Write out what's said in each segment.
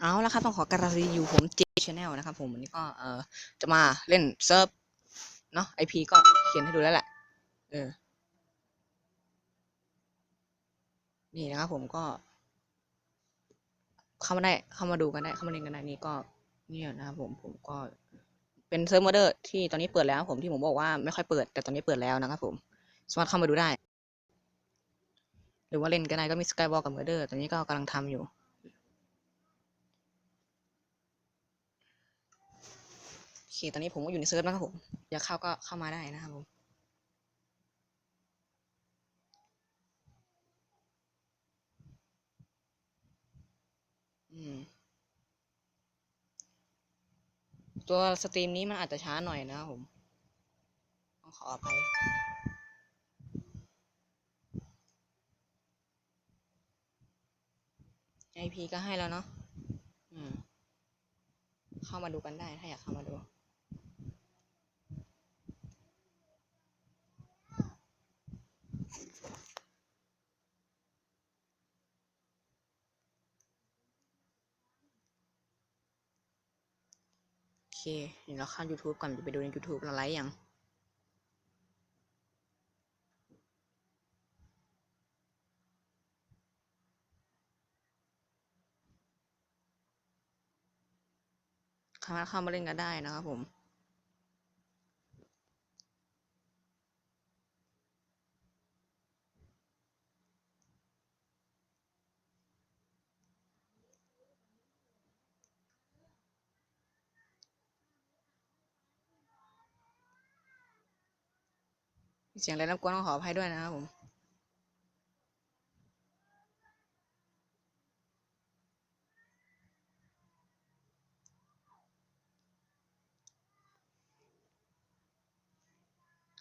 เอาละครับต้องขอการันตีอยู่ผมเจชแนลนะครับผมวันนี้ก็เออจะมาเล่นเซิร์ฟเนาะไอพีก็เขียนให้ดูแล้วแหละเออนี่นะครับผมก็ เข้ามาได้เข้ามาดูกันได้เข้ามาเล่นกันได้นี่ก็เนี่ยนะครับผมผมก็เป็นเซิร์ฟโมเดอร์ที่ตอนนี้เปิดแล้วผมที่ผมบอกว่าไม่ค่อยเปิดแต่ตอนนี้เปิดแล้วนะครับผมสามารถเข้ามาดูได้ หรือว่าเล่นก็ได้ก็มีสกายวอลกับเมอร์เดอร์ตอนนี้ก็กำลังทำอยู่ โอ เค ตอนนี้ผมก็อยู่ในเซิร์ฟนะครับผม อยากเข้าก็เข้ามาได้นะครับผม อืม ตัวสตรีมนี้มันอาจจะช้าหน่อยนะครับผม ต้องขออภัย IP ก็ให้แล้วเนาะ อืม เข้ามาดูกันได้ถ้าอยากเข้ามาดู เคเดี๋ยวเราเข้า YouTube ก่อนจะไปดูใน YouTube เราไลฟ์ยังสามารถเข้ามาเล่นกันได้นะครับผม เสียงอะไรรบกวนต้องขออภัยด้วยนะครับผม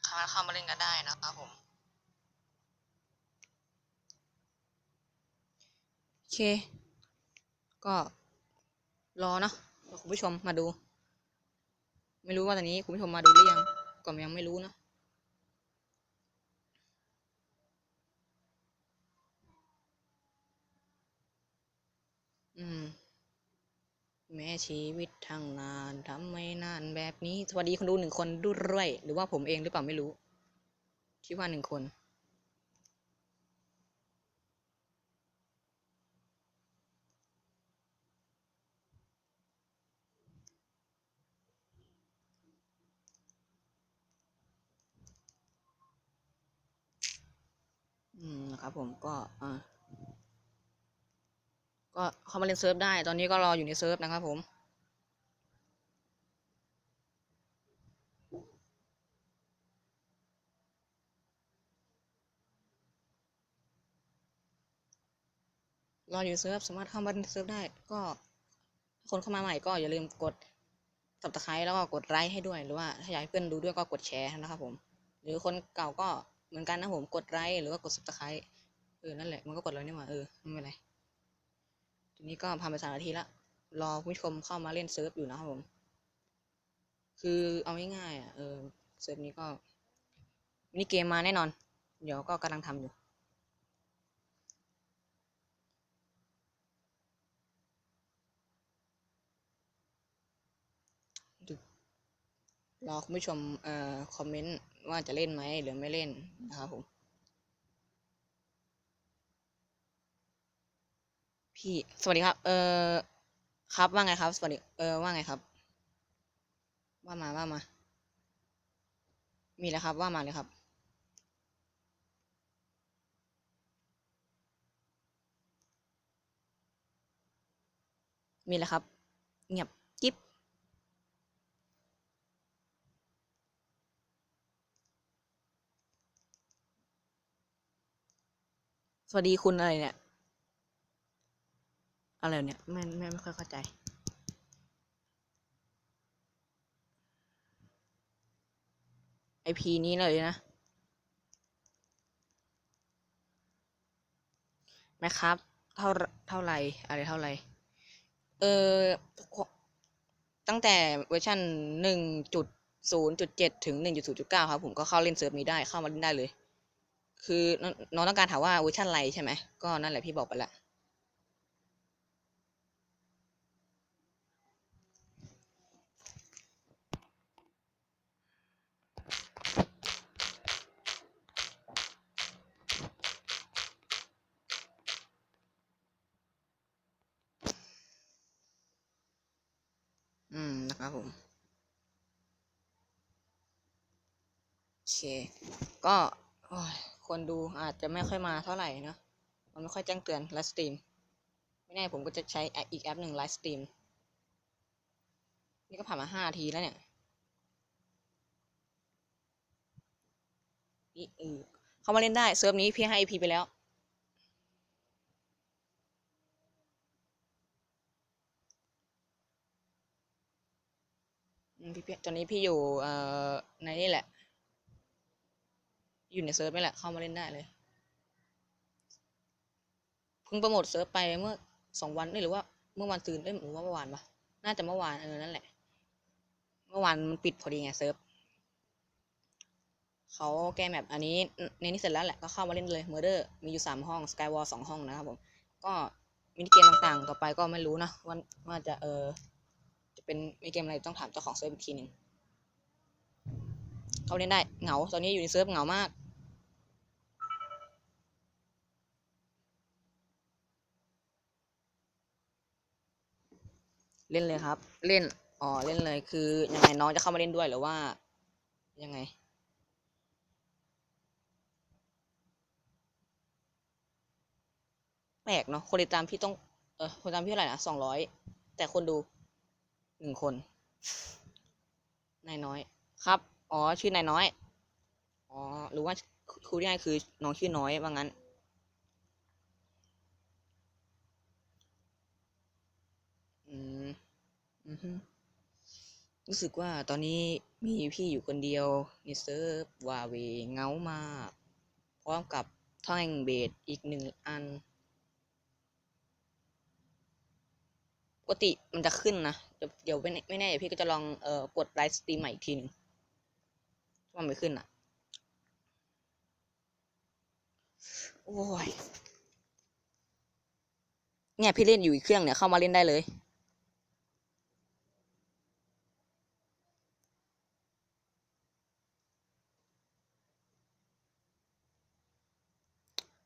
สามารถเข้ามาเล่นกันได้นะครับผม โอเค ก็รอเนาะรอคุณผู้ชมมาดู ไม่รู้ว่าตอนนี้คุณผู้ชมมาดูหรือยังก็ยังไม่รู้เนอะ แม้ชีวิตทางนานทำไมนานแบบนี้ สวัสดีคนดูหนึ่งคนด้วยหรือว่าผมเองหรือเปล่าไม่รู้ คิดว่าหนึ่งคนอืมนะครับผมก็อ่า ก็เข้ามาเล่นเซิร์ฟได้ ตอนนี้ก็รออยู่ในเซิร์ฟนะครับผม รออยู่เซิร์ฟสามารถเข้ามาเล่นเซิร์ฟได้ ก็คนเข้ามาใหม่ก็อย่าลืมกด subscribe แล้วก็กดไลค์ให้ด้วย หรือว่าถ้าอยากให้เพื่อนดูด้วยก็กดแชร์นะครับผม หรือคนเก่าก็เหมือนกันนะผมกดไลค์หรือว่ากด subscribe เออนั่นแหละมันก็กดแล้วนี่หว่าเออไม่เป็นไร ทีนี้ก็ผ่านไปสามนาทีละรอผู้ชมเข้ามาเล่นเซิร์ฟอยู่นะครับผม คือเอาง่ายๆอะเออเซิร์ฟนี้ก็มินิเกมมาแน่นอน เดี๋ยวก็กำลังทำอยู่รอคุณผู้ชมเอ่อคอมเมนต์ว่าจะเล่นไหมหรือไม่เล่นนะครับผม พี่สวัสดีครับ เออครับว่าไงครับ สวัสดี เออว่าไงครับ ว่ามาว่ามา มีแล้วครับ ว่ามาเลยครับ มีแล้วครับ เงียบกิ๊บสวัสดีคุณอะไรเนี่ย อะไรเนี่ยไม่ไม่ไม่ค่อยเข้าใจ ไอพีนี้เลยนะไหมครับ เท่าเท่าไรอะไรเท่าไรเออตั้งแต่เวอร์ชันหนึ่งจุดศูนย์จุดเจ็ดถึงหนึ่งจุดศูนย์จุดเก้าครับ ผมก็เข้าเล่นเซิร์ฟนี้ได้เข้ามาเล่นได้เลย คือน้องต้องการถามว่าเวอร์ชันไรใช่ไหมก็นั่นแหละพี่บอกไปละ อืมนะครับผม โอเค ก็คนดูอาจจะไม่ค่อยมาเท่าไหร่นะมันไม่ค่อยแจ้งเตือนไลฟ์สตรีมไม่แน่ผมก็จะใช้อีกแอปหนึ่งไลฟ์สตรีมนี่ก็ผ่านมาห้าทีแล้วเนี่ยนี่เออเข้ามาเล่นได้เซิร์ฟนี้พี่ให้ IP ไปแล้วพี่พี่ตอนนี้พี่อยู่ในนี่แหละ อยู่ในเซิร์ฟนี่แหละเข้ามาเล่นได้เลย เพิ่งโปรโมทเซิร์ฟไปเมื่อสองวันนี่หรือว่าเมื่อวันซืนเอ้ยหรือว่าเมื่อวานปะน่าจะเมื่อวานเออนั่นแหละ เมื่อวานมันปิดพอดีไงเซิร์ฟเขาแก้แมปอันนี้ในนี้เสร็จแล้วแหละก็เข้ามาเล่นเลย Murder มีอยู่สามห้อง Skywall สองห้องนะครับผมก็มินิเกมต่างๆ ต่อไปก็ไม่รู้นะว่าว่าจะเออจะเป็นมินิเกมอะไรต้องถามเจ้าของเซิร์ฟอีกทีหนึ่งเขาเล่นได้เหงาตอนนี้อยู่ในเซิร์ฟเหงามาก เล่นเลยครับ เล่นอ๋อเล่นเลยคือยังไงน้องจะเข้ามาเล่นด้วยหรือว่า ยังไง แปลกเนาะคนติดตามพี่ต้องเออคนติดตามพี่เท่าไหร่นะสองร้อยแต่คนดูหนึ่งคนนายน้อยครับ อ๋อ ชื่อนายน้อย อ๋อ หรือว่าครูที่ให้คือน้องชื่อน้อยว่างั้น อืม อือฮึ รู้สึกว่าตอนนี้มีพี่อยู่คนเดียวในเซิร์ฟวาเวเงามาก พร้อมกับท่อแห่งเบสอีกหนึ่งอันปกติมันจะขึ้นนะ เดี๋ยวเดี๋ยวไม่แน่เดี๋ยวพี่ก็จะลองเอ่อกดไลฟ์สตรีมใหม่อีกทีหนึ่งถ้ามันไม่ขึ้นอะ โอ้ยเนี่ยพี่เล่นอยู่อีกเครื่องเนี่ยเข้ามาเล่นได้เลย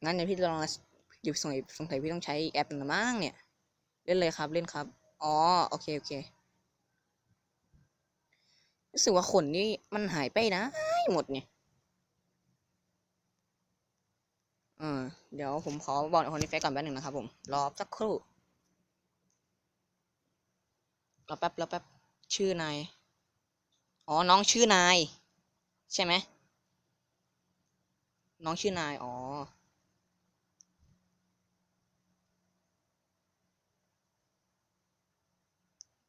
งั้นเดี๋ยวพี่ลองเดี๋ยวสงสัยสงสัยพี่ต้องใช้แอปหนึ่งมั้งเนี่ย เล่นเลยครับเล่นครับ อ๋อโอเคโอเครู้สึกว่าขนนี่มันหายไปนะหมดเนี่ยเอเดี๋ยวผมขอบอกคนนี้เฟก่อนแป๊บหนึ่งนะครับ ผม รอสักครู่รอแป๊บรอแป๊บชื่อนาย อ๋อ น้องชื่อนาย ใช่ไหม น้องชื่อนาย อ๋อ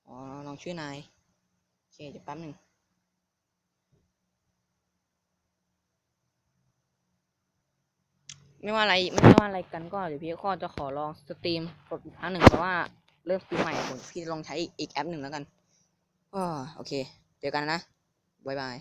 อ๋อ น้องชื่อนาย โอเคเดี๋ยวแป๊บหนึ่งไม่ว่าอะไรไม่ว่าอะไรกันก็เดี๋ยวพี่ก็จะขอลองสตรีมกดอีกครั้งหนึ่งเพราะว่าเริ่มสตรีมใหม่ผมพี่ลองใช้อีกแอปหนึ่งแล้วกันอ๋อโอเคเจอกันนะ บ๊ายบาย